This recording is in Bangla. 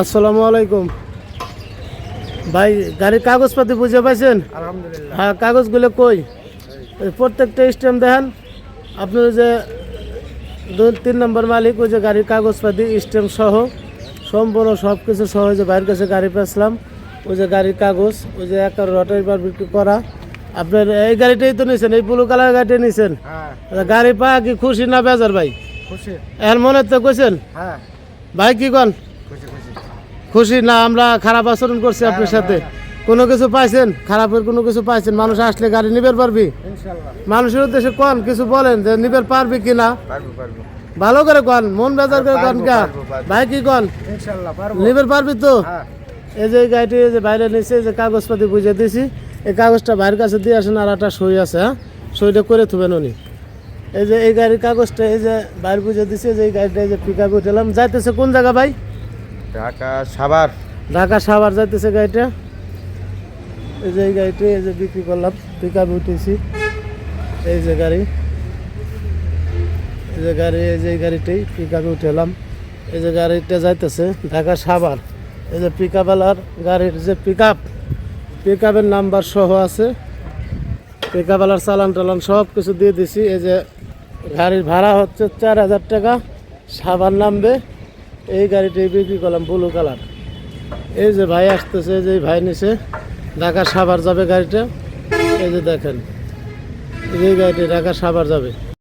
আসসালামু আলাইকুম। ভাই গাড়ির কাগজপাতি বুঝে পাইছেন? হ্যাঁ কাগজগুলো কই? প্রত্যেকটা স্ট্যাম্প দেখেন। আপনার যে দুই তিন নম্বর মালিক ওই যে গাড়ির কাগজপাতি স্ট্যাম্প সহ সম্পূর্ণ সব কিছু সহ যে বাইরের কাছে গাড়ি পেয়েছিলাম। ওই যে গাড়ির কাগজ ওই যে এক রটারি বার বিক্রি করা। আপনার এই গাড়িটাই তো নিয়েছেন এই ব্লু কালার গাড়িটা নিয়েছেন হ্যাঁ। গাড়ি পা কি খুশি না বেজার ভাই? খুশি। এর মনে তো কইছেন? হ্যাঁ। ভাই কি কন? খুশি না আমরা খারাপ আচরণ করছি আপনার সাথে। কোনো কিছু পাইছেন? খারাপের কোনো কিছু পাইছেন? মানুষ আসলে গাড়ি নিবের পারবি? মানুষের উদ্দেশ্যে কন কিছু বলেন যে নিবের পারবি পারব পারব। ভালো করে কন মন বেজার করে কন কা। ভাই কি কন? নিবের পারবি তো? হ্যাঁ। এই যে গাড়িটি যে বাইরে নিচে যে কাগজপাতি বুঝে দিছি। এই কাগজটা বাইরের কাছে দিয়ে আসেন আর একটা সই আছে হ্যাঁ? সইটা করে থুবেন উনি। এই যে এই গাড়ির কাগজটা এই যে বাইরে বুঝে দিছে যে এই গাড়িটা এই যে পিক আপ উঠলাম যাইতেছে কোন জায়গা ভাই ঢাকা সাভার ঢাকা সাভার যাইতেছে গাড়িটা এই যে এই গাড়িটি এই যে বিক্রি করলাম পিক আপ উঠেছি এই যে গাড়ি এই যে গাড়ি এই যে এই গাড়িটি পিক আপে উঠেলাম এই যে গাড়িটা যাইতেছে ঢাকা সাভার এই যে পিক আপওয়ালার গাড়ির যে পিক আপ পিক আপের নাম্বার সহ আছে পিক আপওয়ালার চালান টালান সব কিছু দিয়ে দিছি এই যে গাড়ির ভাড়া হচ্ছে চার হাজার টাকা, সাবান নামবে। এই গাড়িটি বিক্রি করলাম ব্লু কালার। এই যে ভাই আসতেছে, এই যে ভাই নিছে, ঢাকা সাবার যাবে গাড়িটা। এই যে দেখেন, এই গাড়িটি ঢাকা সাবার যাবে।